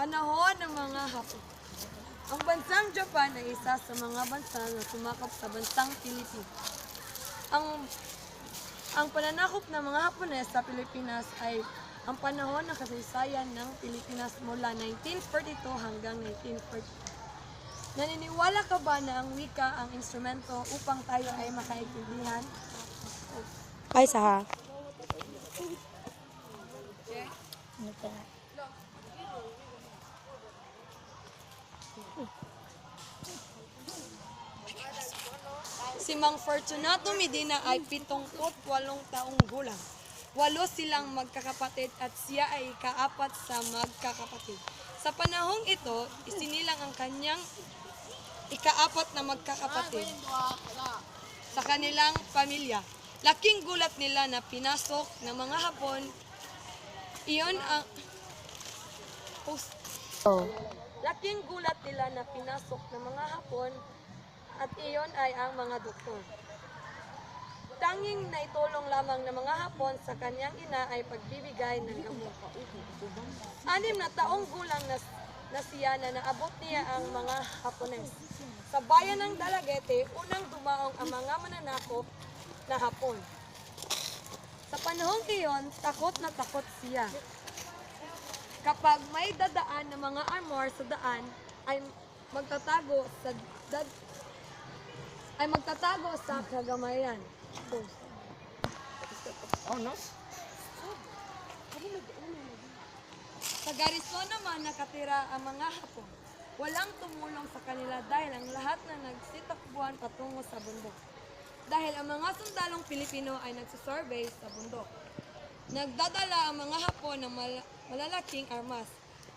Panahon ng mga Hapon. Ang bansang Japan ay isa sa mga bansa na sumakop sa bansang Pilipinas. Ang ang pananakop ng mga Hapones sa Pilipinas ay ang panahon ng kasaysayan ng Pilipinas mula 1942 hanggang 1940. Naniniwala ka ba na ang wika ang instrumento upang tayo ay makaintindihan? Ay, sa ha. Si Mang Fortunato Medina ay 78 taong gulang. Walo silang magkakapatid at siya ay kaapat sa magkakapatid. Sa panahong ito, isinilang ang kanyang ikaapat na magkakapatid sa kanilang pamilya. Laking gulat nila na pinasok ng mga Hapon. Iyon ang... Oh. Laking gulat nila na pinasok ng mga Hapon at iyon ay ang mga doktor. Tanging naitulong lamang ng mga Hapon sa kanyang ina ay pagbibigay ng gamot. Anim na taong gulang na, na siya na naabot niya ang mga Hapones. Sa bayan ng Dalagete, unang dumaong ang mga mananakop na Hapon. Sa panahong iyon, takot na takot siya. Kapag may dadaan ng mga armor sa daan, ay magtatago sa dad, ay magtatago sa kagamayan. Sa garison naman nakatira ang mga Hapon. Walang tumulong sa kanila dahil ang lahat na nagsitakbuhan patungo sa bundok. Dahil ang mga sundalong Pilipino ay nagsusurvey sa bundok. Nagdadala ang mga Hapon ng mal- malalaking armas.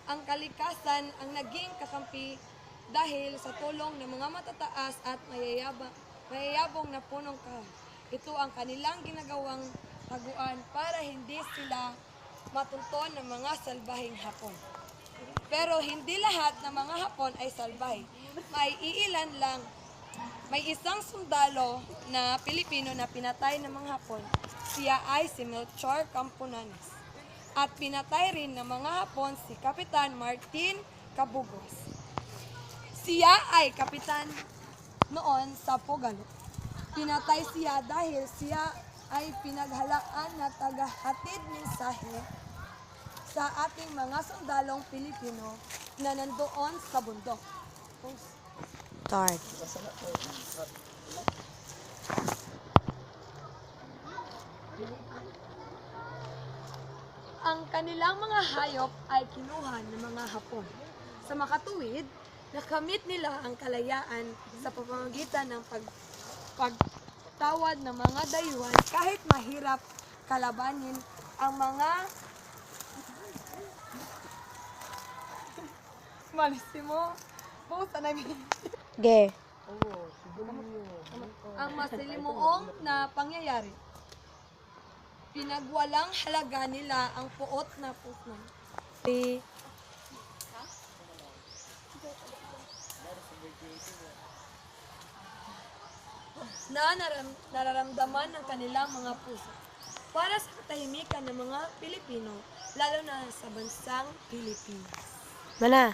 Ang kalikasan ang naging kakampi dahil sa tulong ng mga matataas at mayayabang, mayayabong na punong kahoy. Ito ang kanilang ginagawang taguan para hindi sila matunton ng mga salbahing Hapon. Pero hindi lahat ng mga Hapon ay salbahe. May iilan lang may isang sundalo na Pilipino na pinatay ng mga Hapon. Siya ay si Melchor Camponanes. At pinatay rin ng mga Hapon si Kapitan Martin Cabugos. Siya ay kapitan noon sa Pogalo. Pinatay siya dahil siya ay pinaghalaan na tagahatid mensahe sa ating mga sundalong Pilipino na nandoon sa bundok. Start. Ang kanilang mga hayop ay kinuha ng mga Hapon. Sa makatuwid, nakamit nila ang kalayaan sa pamamagitan ng pag, pagtawad ng mga dayuhan kahit mahirap kalabanin ang mga Malissimo. Pusa na Ge. ang masilimuong na pangyayari. Pinagwalang halaga nila ang puot na puso. Si na naram- nararamdaman ng kanilang mga puso para sa katahimikan ng mga Pilipino, lalo na sa bansang Pilipinas. Mana.